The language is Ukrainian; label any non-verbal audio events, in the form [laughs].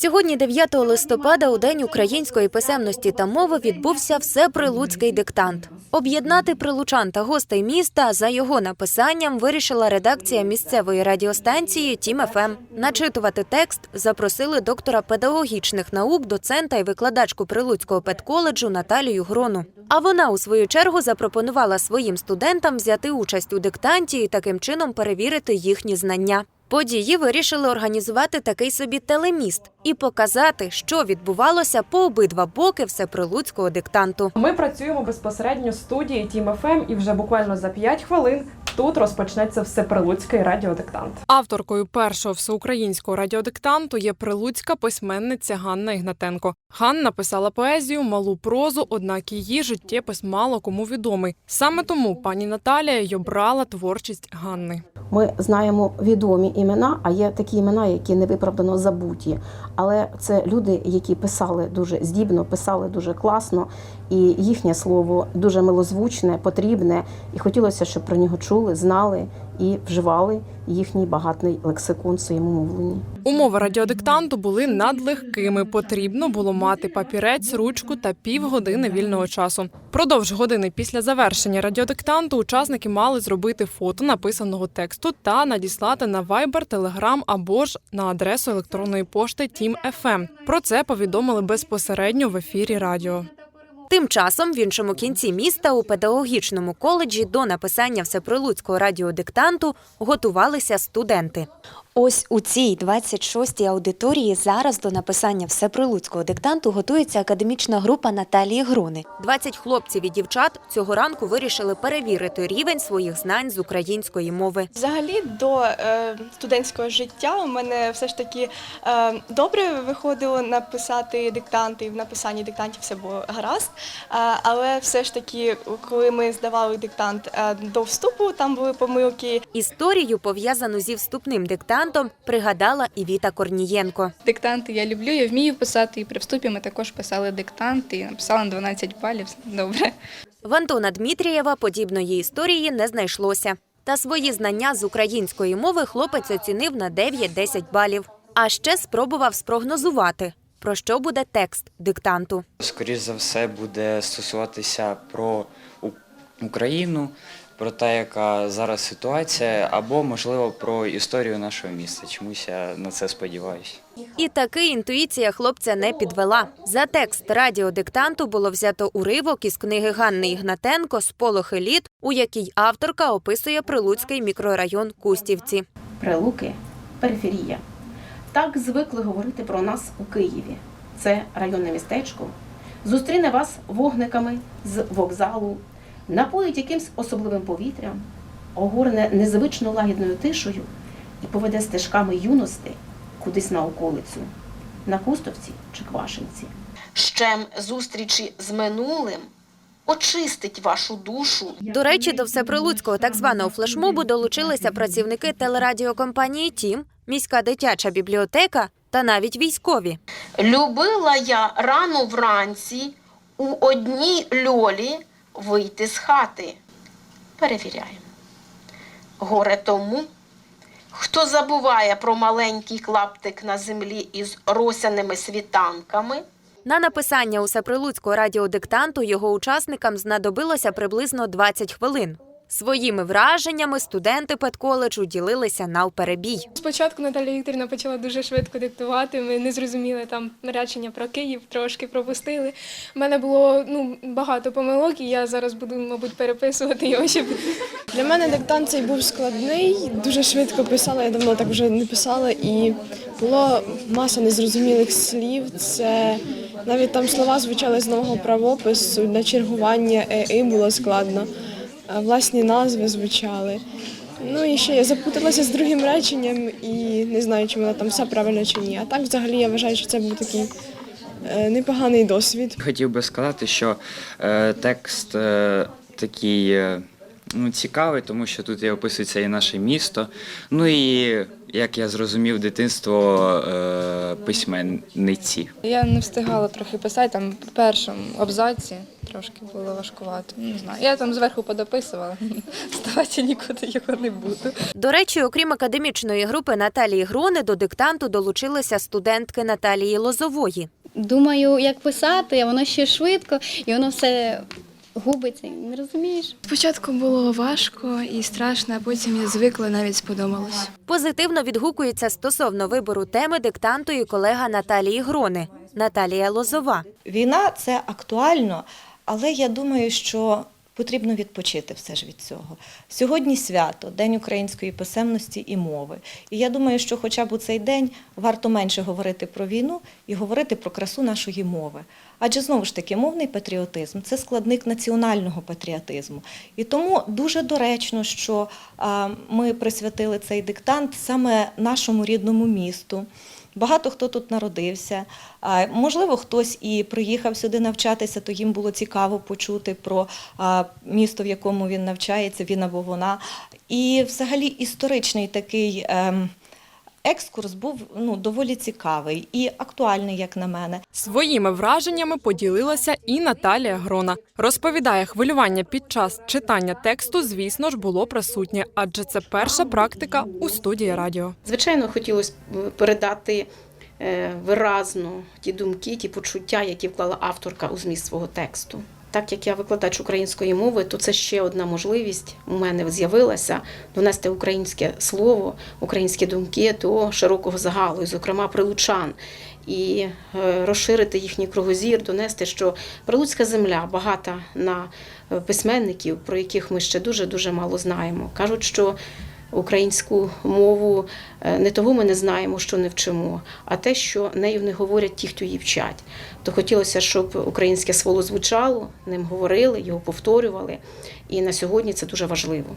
Сьогодні, 9 листопада, у День української писемності та мови відбувся всеприлуцький диктант. Об'єднати прилучан та гостей міста за його написанням вирішила редакція місцевої радіостанції Тім ФМ. Начитувати текст запросили доктора педагогічних наук, доцента і викладачку Прилуцького педколеджу Наталію Грону. А вона у свою чергу запропонувала своїм студентам взяти участь у диктанті і таким чином перевірити їхні знання. Події вирішили організувати такий собі телеміст і показати, що відбувалося по обидва боки всеприлуцького диктанту. Ми працюємо безпосередньо студії Тім ФМ, і вже буквально за 5 хвилин тут розпочнеться всеприлуцький радіодиктант. Авторкою першого всеукраїнського радіодиктанту є прилуцька письменниця Ганна Ігнатенко. Ганна писала поезію, малу прозу, однак її життєпис мало кому відомий. Саме тому пані Наталія й обрала творчість Ганни. Ми знаємо відомі імена, а є такі імена, які невиправдано забуті. Але це люди, які писали дуже здібно, писали дуже класно, і їхнє слово дуже милозвучне, потрібне. І хотілося, щоб про нього чули, знали і вживали їхній багатний лексикон в своєму мовленні. Умови радіодиктанту були надлегкими. Потрібно було мати папірець, ручку та півгодини вільного часу. Продовж години після завершення радіодиктанту учасники мали зробити фото написаного тексту та надіслати на Viber, Telegram або ж на адресу електронної пошти Team.FM. Про це повідомили безпосередньо в ефірі радіо. Тим часом в іншому кінці міста у педагогічному коледжі до написання всеприлуцького радіодиктанту готувалися студенти. Ось у цій 26-й аудиторії зараз до написання всеприлуцького диктанту готується академічна група Наталії Грони. 20 хлопців і дівчат цього ранку вирішили перевірити рівень своїх знань з української мови. Взагалі до е, студентського життя у мене все ж таки е, добре виходило написати диктанти, і в написанні диктантів все було гаразд. Е, але все ж таки, коли ми здавали диктант е, до вступу, там були помилки. Історію, пов'язану зі вступним диктантом, пригадала і Віта Корнієнко. Диктанти я люблю, я вмію писати. І при вступі ми також писали диктанти і написала на 12 балів. Добре. В Антона Дмитрієва подібної історії не знайшлося. Та свої знання з української мови хлопець оцінив на 9-10 балів. А ще спробував спрогнозувати, про що буде текст диктанту. Скоріше за все, буде стосуватися про Україну, про те, яка зараз ситуація, або, можливо, про історію нашого міста. Чомусь я на це сподіваюся. І таки інтуїція хлопця не підвела. За текст радіодиктанту було взято уривок із книги Ганни Ігнатенко «Сполохи літ», у якій авторка описує прилуцький мікрорайон Кустівці. Прилуки периферія. Так звикли говорити про нас у Києві. Це районне містечко. Зустріне вас вогниками з вокзалу, напоїть якимсь особливим повітрям, огорне незвично лагідною тишою і поведе стежками юності кудись на околицю, на Кустовці чи Квашинці. Щем зустрічі з минулим очистить вашу душу До речі, до всеприлуцького так званого флешмобу долучилися працівники телерадіокомпанії Тім, міська дитяча бібліотека та навіть військові. Любила я рано вранці у одній льолі вийти з хати. Перевіряємо. Горе тому, хто забуває про маленький клаптик на землі із росяними світанками. На написання усеприлуцького радіодиктанту його учасникам знадобилося приблизно 20 хвилин. Своїми враженнями студенти педколеджу ділилися навперебій. Спочатку Наталія Вікторівна почала дуже швидко диктувати. Ми не зрозуміли там речення про Київ, трошки пропустили. У мене було ну багато помилок, і я зараз буду, мабуть, переписувати його, щоб Для мене диктант цей був складний, дуже швидко писала, я давно так вже не писала, і було маса незрозумілих слів. Це навіть там слова звучали з нового правопису, на чергування е, і було складно, власні назви звучали. Ну і ще я запуталася з другим реченням і не знаю, чи воно там все правильно чи ні. А так взагалі я вважаю, що це був такий е, непоганий досвід. Хотів би сказати, що е, текст е, такий е, ну, цікавий, тому що тут і описується і наше місто. Ну і як я зрозумів, дитинство е, письменниці. Я не встигала трохи писати, там в першому абзаці трошки було важкувато. Ну, Не знаю. Я там зверху подописувала, [laughs] ставати нікуди його не буду. До речі, окрім академічної групи Наталії Грони, до диктанту долучилися студентки Наталії Лозової. Думаю, як писати, а воно ще швидко, і воно все губиться. Не розумієш? Спочатку було важко і страшно, а потім я звикла, навіть сподобалось. Позитивно відгукується стосовно вибору теми диктанту і колега Наталії Грони Наталія Лозова. Війна це актуально, але я думаю, що потрібно відпочити все ж від цього. Сьогодні свято, День української писемності і мови. І я думаю, що хоча б у цей день варто менше говорити про війну і говорити про красу нашої мови. Адже знову ж таки, мовний патріотизм це складник національного патріотизму. І тому дуже доречно, що ми присвятили цей диктант саме нашому рідному місту. Багато хто тут народився. Можливо, хтось і приїхав сюди навчатися, то їм було цікаво почути про місто, в якому він навчається, він або вона. І взагалі історичний такий ем, екскурс був ну, доволі цікавий і актуальний, як на мене. Своїми враженнями поділилася і Наталія Грона. Розповідає, хвилювання під час читання тексту, звісно ж, було присутнє, адже це перша практика у студії радіо. Звичайно, хотілося передати е, виразно ті думки, ті почуття, які вклала авторка у зміст свого тексту. Так як я викладач української мови, то це ще одна можливість у мене з'явилася донести українське слово, українські думки до широкого загалу, і, зокрема прилучан, і е, розширити їхній кругозір, донести, що прилуцька земля багата на е, письменників, про яких ми ще дуже дуже мало знаємо. кажуть, що українську мову е, не того ми не знаємо, що не вчимо, а те, що нею не говорять ті, хто її вчать. То хотілося, щоб українське слово звучало, ним говорили, його повторювали. І на сьогодні це дуже важливо.